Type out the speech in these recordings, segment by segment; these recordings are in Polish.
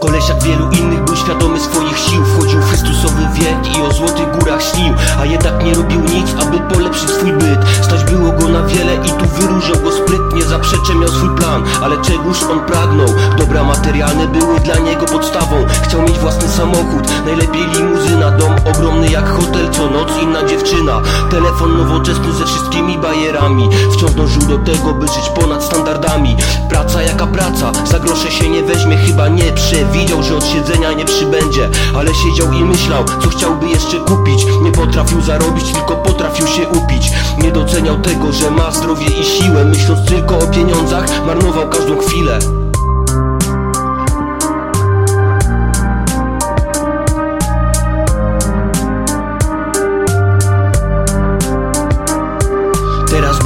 Koleś jak wielu innych był świadomy swoich sił. Wchodził w Chrystusowy wiek i o złotych górach śnił. A jednak nie robił nic, aby polepszyć swój byt. Stać było go na wiele i tu wyróżniał go sprytnie Zaprzeczę miał swój plan, ale czegoż on pragnął. Dobra materialne były dla niego podstawą. Chciał mieć własny samochód, najlepiej limuzyna Dom. Ogromny jak hotel, co noc inna dziewczyna. Telefon nowoczesny ze wszystkimi bajerami. Wciąż dążył do tego, by żyć ponad standardami. Praca jaka praca, za grosze się nie weźmie Chyba nie przewidział, że od siedzenia nie przybędzie. Ale siedział i myślał, co chciałby jeszcze kupić. Nie potrafił zarobić, tylko potrafił się upić. Nie doceniał tego, że ma zdrowie i siłę Myśląc tylko o pieniądzach, marnował każdą chwilę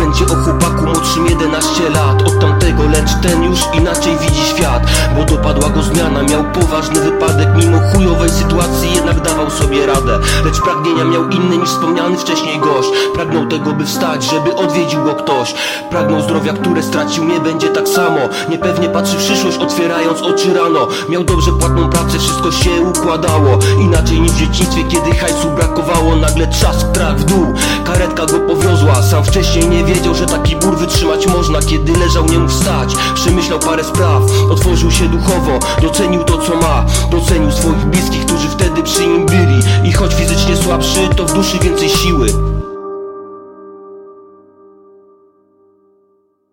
będzie o chłopaku młodszym 11 lat. Od tamtego, lecz ten już inaczej widzi świat Bo dopadła go zmiana, miał poważny wypadek Mimo chujowej sytuacji jednak dawał sobie radę. Lecz pragnienia miał inne niż wspomniany wcześniej gość. Pragnął tego, by wstać, żeby odwiedził go ktoś. Pragnął zdrowia, które stracił, nie będzie tak samo. Niepewnie patrzy w przyszłość, otwierając oczy rano. Miał dobrze płatną pracę, wszystko się układało. Inaczej niż w dzieciństwie, kiedy hajsu brakowało Nagle trzask, trak w dół, karetka go powiozła Sam wcześniej nie wiedział, że taki ból wytrzymać można Kiedy leżał, nie mógł wstać, przemyślał parę spraw Otworzył się duchowo, docenił to co ma. Docenił swoich bliskich, którzy wtedy przy nim byli. I choć fizycznie słabszy, to w duszy więcej siły